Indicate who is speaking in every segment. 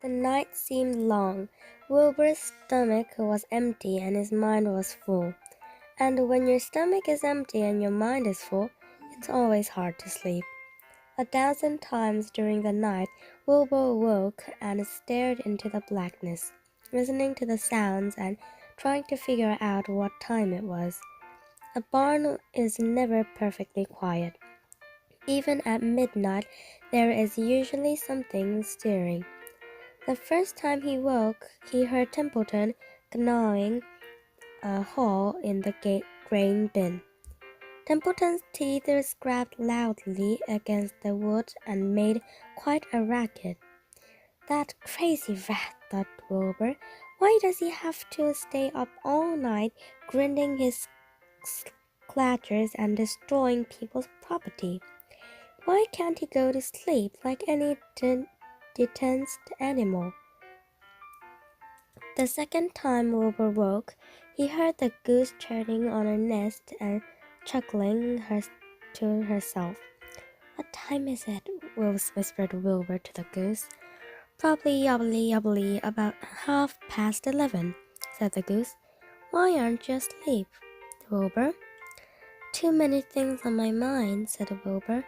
Speaker 1: The night seemed long. Wilbur's stomach was empty and his mind was full. And when your stomach is empty and your mind is full, it's always hard to sleep. A thousand times during the night, Wilbur woke and stared into the blackness, listening to the sounds and trying to figure out what time it was. A barn is never perfectly quiet. Even at midnight, there is usually something stirring. The first time he woke, he heard Templeton gnawing a hole in the grain bin. Templeton's teeth scraped loudly against the wood and made quite a racket. That crazy rat, thought Wilbur. Why does he have to stay up all night grinding his clatters and destroying people's property? Why can't he go to sleep like any detensed animal? The second time Wilbur woke, he heard the goose churning on her nest and chuckling her to herself. What time is it? whispered Wilbur to the goose. Probably yobbly yobbly about half past eleven, said the goose. Why aren't you asleep, Wilbur? Too many things on my mind, said Wilbur.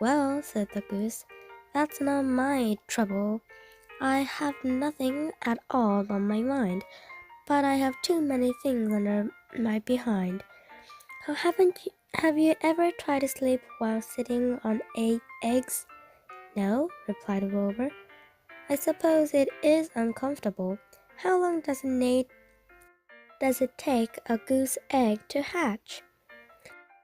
Speaker 1: Well, said the goose, that's not my trouble. I have nothing at all on my mind, but I have too many things under my behind. Haven't you, have you ever tried to sleep while sitting on eight eggs? No, replied Wilbur. I suppose it is uncomfortable. How long does it need does it take a goose egg to hatch?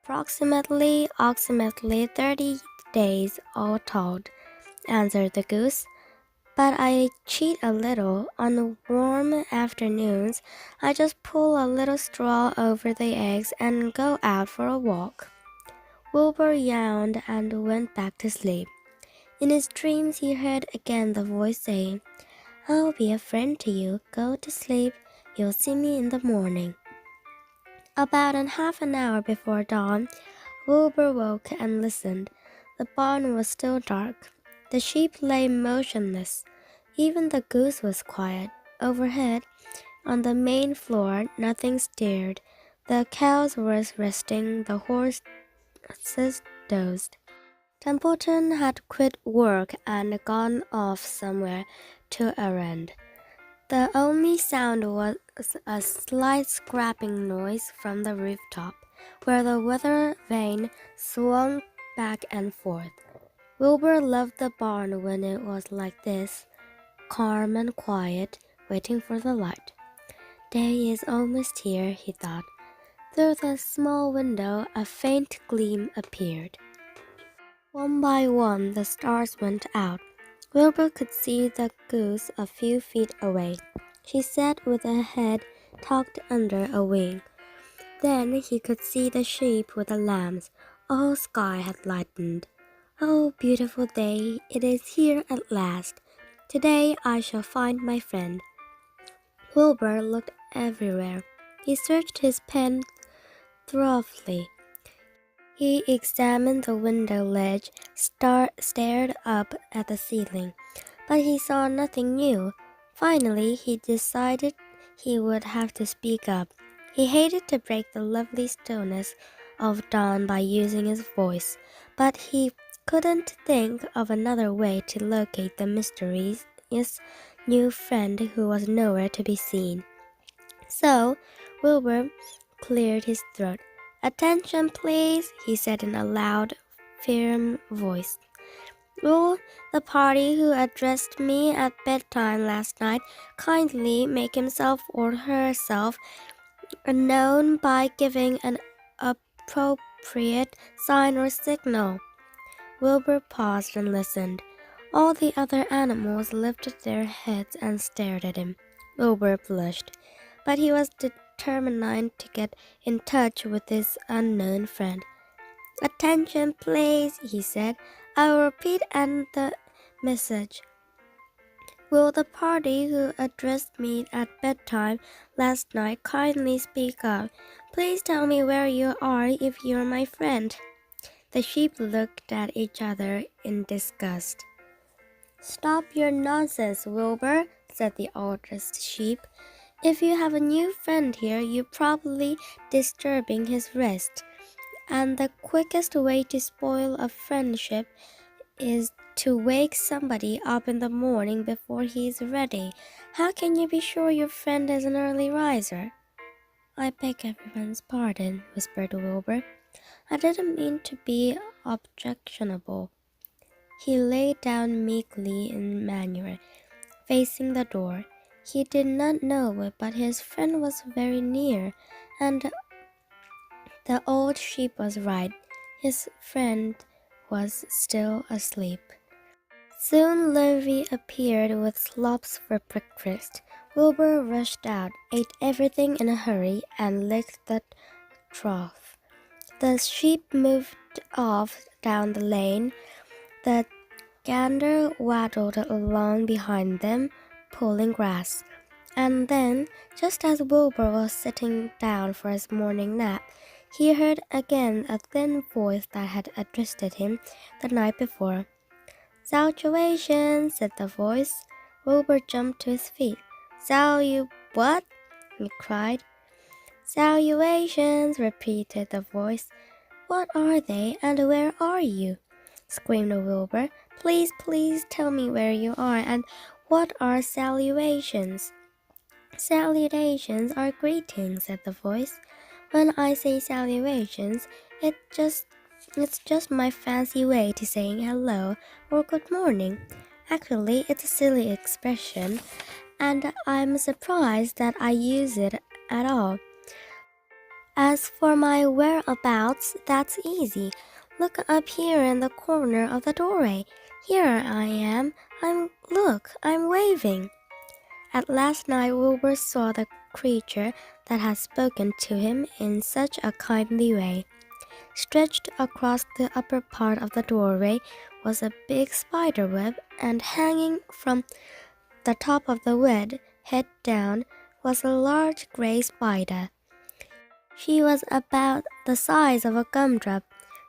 Speaker 1: Approximately, approximately 30 days all told, answered the goose. But I cheat a little. On warm afternoons, I just pull a little straw over the eggs and go out for a walk. Wilbur yawned and went back to sleep. In his dreams, he heard again the voice saying, I'll be a friend to you. Go to sleep. You'll see me in the morning. About an half an hour before dawn, Wilbur woke and listened. The barn was still dark. The sheep lay motionless. Even the goose was quiet. Overhead, on the main floor, nothing stirred. The cows were resting, the horses dozed. Templeton had quit work and gone off somewhere to errand. The only sound was a slight scraping noise from the rooftop, where the weather vane swung back and forth. Wilbur loved the barn when it was like this, calm and quiet, waiting for the light. Day is almost here, he thought. Through the small window, a faint gleam appeared. One by one, the stars went out. Wilbur could see the goose a few feet away. She sat with her head tucked under a wing. Then he could see the sheep with the lambs, all sky had lightened. Oh, beautiful day, it is here at last. Today I shall find my friend. Wilbur looked everywhere. He searched his pen thoroughly. He examined the window ledge, star- stared up at the ceiling, but he saw nothing new. Finally, he decided he would have to speak up. He hated to break the lovely stillness of dawn by using his voice, but he couldn't think of another way to locate the mysterious new friend who was nowhere to be seen. So Wilbur cleared his throat. Attention, please, he said in a loud, firm voice. Will the party who addressed me at bedtime last night kindly make himself or herself known by giving an appropriate sign or signal. Wilbur paused and listened. All the other animals lifted their heads and stared at him. Wilbur blushed, but he was determined to get in touch with his unknown friend. Attention, please, he said. I will repeat and the message. Will the party who addressed me at bedtime last night kindly speak up? Please tell me where you are if you're my friend. The sheep looked at each other in disgust. Stop your nonsense, Wilbur, said the oldest sheep. If you have a new friend here, you're probably disturbing his rest. And the quickest way to spoil a friendship is to wake somebody up in the morning before he's ready. How can you be sure your friend is an early riser? I beg everyone's pardon, whispered Wilbur. I didn't mean to be objectionable. He lay down meekly in manner, facing the door. He did not know it, but his friend was very near, and the old sheep was right. His friend was still asleep. Soon Livy appeared with slops for breakfast. Wilbur rushed out, ate everything in a hurry, and licked the trough. The sheep moved off down the lane. The gander waddled along behind them, pulling grass. And then, just as Wilbur was sitting down for his morning nap, he heard again a thin voice that had addressed him the night before. Saltuation, said the voice. Wilbur jumped to his feet. Sal, you what? he cried. Salutations, repeated the voice. What are they, and where are you? screamed Wilbur. Please, please tell me where you are, and what are salutations? Salutations are greetings, said the voice. When I say salutations, it just it's just my fancy way to saying hello or good morning. Actually, it's a silly expression, and I'm surprised that I use it at all. As for my whereabouts, that's easy. Look up here in the corner of the doorway. Here I am. I'm look, I'm waving. At last night Wilbur saw the creature that had spoken to him in such a kindly way. Stretched across the upper part of the doorway was a big spider web, and hanging from the top of the web, head down, was a large gray spider. She was about the size of a gumdrop.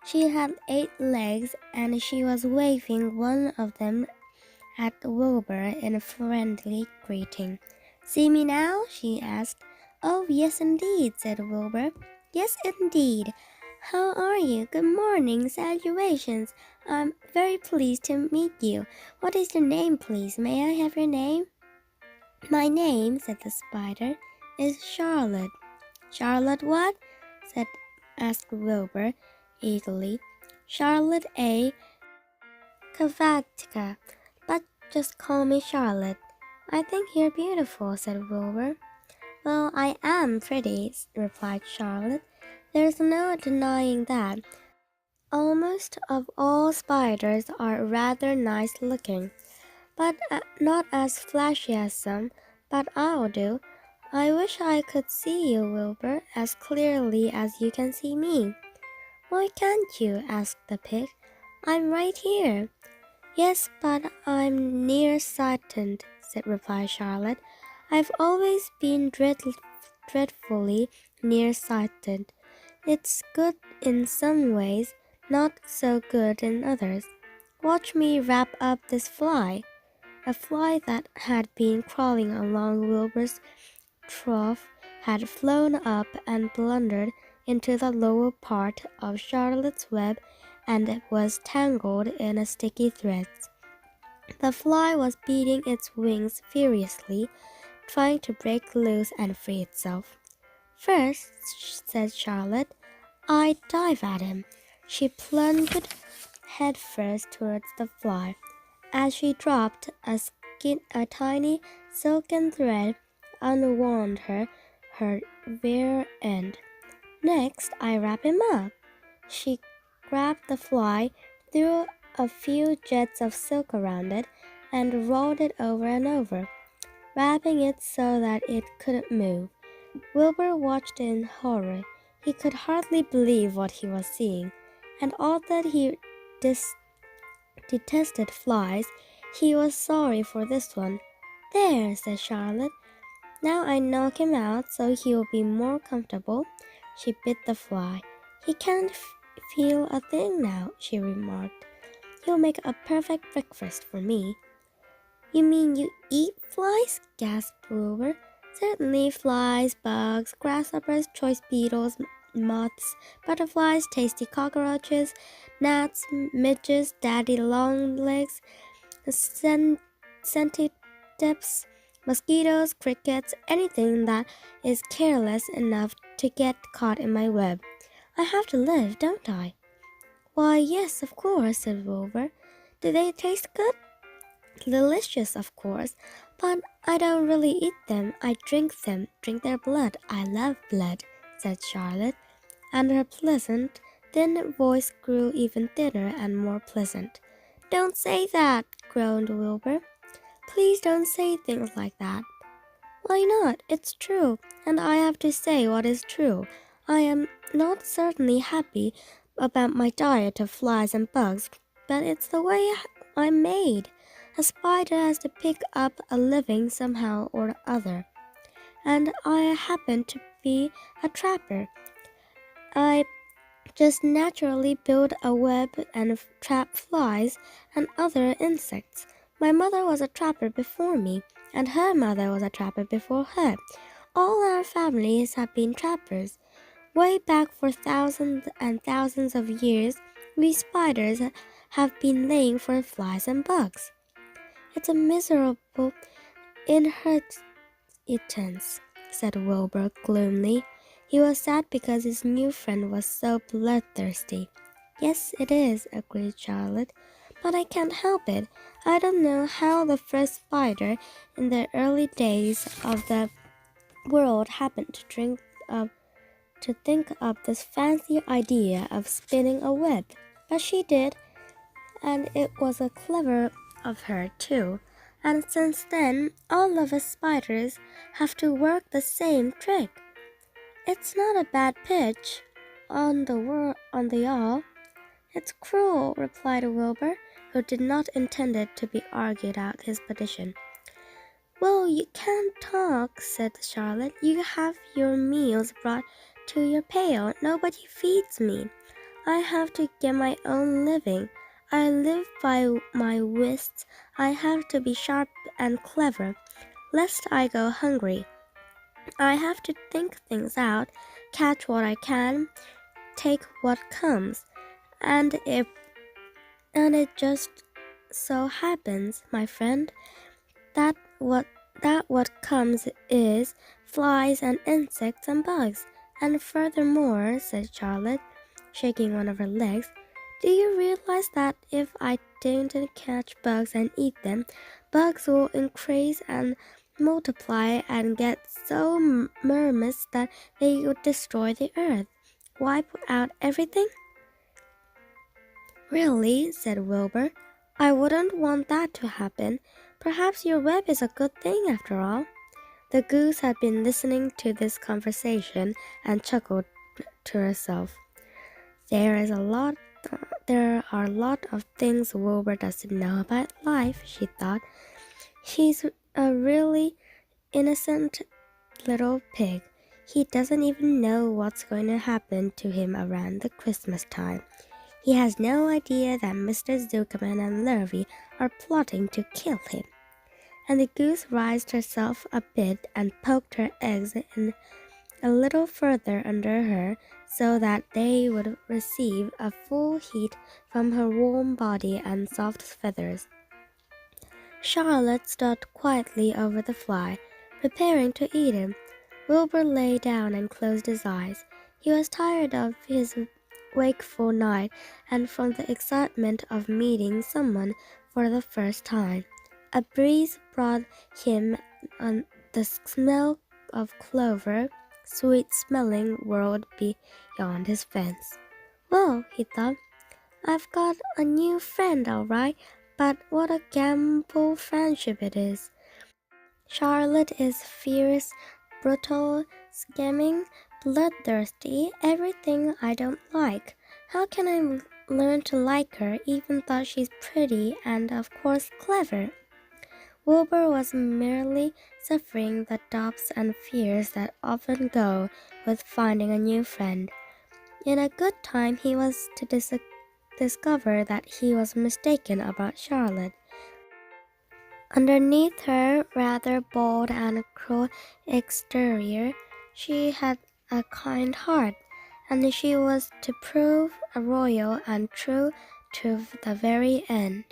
Speaker 1: She had eight legs, and she was waving one of them at Wilbur in a friendly greeting. See me now? she asked. Oh, yes, indeed, said Wilbur. Yes, indeed. How are you? Good morning. Salutations. I'm very pleased to meet you. What is your name, please? May I have your name? My name, said the spider, is Charlotte. Charlotte what? said asked Wilbur eagerly. Charlotte A. Kavatka. But just call me Charlotte. I think you're beautiful, said Wilbur. Well, I am pretty, replied Charlotte. There's no denying that. Almost of all spiders are rather nice looking, but uh, not as flashy as some, but I'll do. I wish I could see you, Wilbur, as clearly as you can see me. Why can't you? asked the pig. I'm right here. Yes, but I'm nearsighted, said replied Charlotte. I've always been dread dreadfully nearsighted. It's good in some ways, not so good in others. Watch me wrap up this fly. A fly that had been crawling along Wilbur's trough had flown up and blundered into the lower part of Charlotte's web and was tangled in a sticky thread. The fly was beating its wings furiously, trying to break loose and free itself. First, said Charlotte, I dive at him. She plunged headfirst towards the fly. As she dropped, a, skin, a tiny silken thread unwound her, her rear end. Next, I wrap him up. She grabbed the fly, threw a few jets of silk around it, and rolled it over and over, wrapping it so that it couldn't move. Wilbur watched in horror. He could hardly believe what he was seeing, and although he dis- detested flies, he was sorry for this one. There, said Charlotte. Now I knock him out so he will be more comfortable. She bit the fly. He can't f- feel a thing now, she remarked. He'll make a perfect breakfast for me. You mean you eat flies? gasped Wilbur. Certainly, flies, bugs, grasshoppers, choice beetles, moths, butterflies, tasty cockroaches, gnats, midges, daddy longlegs, centipedes, mosquitoes, crickets, anything that is careless enough to get caught in my web. I have to live, don't I? Why, yes, of course, said Wilbur. Do they taste good? Delicious, of course, but I don't really eat them. I drink them, drink their blood. I love blood, said Charlotte, and her pleasant, thin voice grew even thinner and more pleasant. Don't say that, groaned Wilbur. Please don't say things like that. Why not? It's true, and I have to say what is true. I am not certainly happy about my diet of flies and bugs, but it's the way I'm made. A spider has to pick up a living somehow or other, and I happen to be a trapper. I just naturally build a web and trap flies and other insects. My mother was a trapper before me, and her mother was a trapper before her. All our families have been trappers. Way back for thousands and thousands of years, we spiders have been laying for flies and bugs. It's a miserable inheritance, said Wilbur gloomily. He was sad because his new friend was so bloodthirsty. Yes, it is, agreed Charlotte but I can't help it. I don't know how the first spider in the early days of the world happened to drink to think up this fancy idea of spinning a web, but she did, and it was a clever of her too. And since then, all of us spiders have to work the same trick. It's not a bad pitch on the wor- on the all. It's cruel, replied Wilbur who did not intend it to be argued out his petition. Well, you can't talk, said Charlotte. You have your meals brought to your pail. Nobody feeds me. I have to get my own living. I live by my wits. I have to be sharp and clever, lest I go hungry. I have to think things out, catch what I can, take what comes, and if and it just so happens, my friend, that what that what comes is flies and insects and bugs. And furthermore, said Charlotte, shaking one of her legs, do you realize that if I didn't catch bugs and eat them, bugs will increase and multiply and get so murmurous that they would destroy the earth, wipe out everything? Really, said Wilbur, I wouldn't want that to happen. Perhaps your web is a good thing after all. The goose had been listening to this conversation and chuckled to herself. There is a lot there are a lot of things Wilbur doesn't know about life, she thought. He's a really innocent little pig. He doesn't even know what's going to happen to him around the Christmas time. He has no idea that Mr. Zuckerman and Lurvy are plotting to kill him. And the goose raised herself a bit and poked her eggs in a little further under her so that they would receive a full heat from her warm body and soft feathers. Charlotte stood quietly over the fly, preparing to eat him. Wilbur lay down and closed his eyes. He was tired of his wakeful night and from the excitement of meeting someone for the first time. A breeze brought him on the smell of clover, sweet smelling world beyond his fence. Well, he thought, I've got a new friend, all right, but what a gamble friendship it is. Charlotte is fierce, brutal, scheming, bloodthirsty, everything I don't like. How can I learn to like her even though she's pretty and, of course, clever? Wilbur was merely suffering the doubts and fears that often go with finding a new friend. In a good time, he was to dis- discover that he was mistaken about Charlotte. Underneath her rather bold and cruel exterior, she had a kind heart, and she was to prove a royal and true to the very end.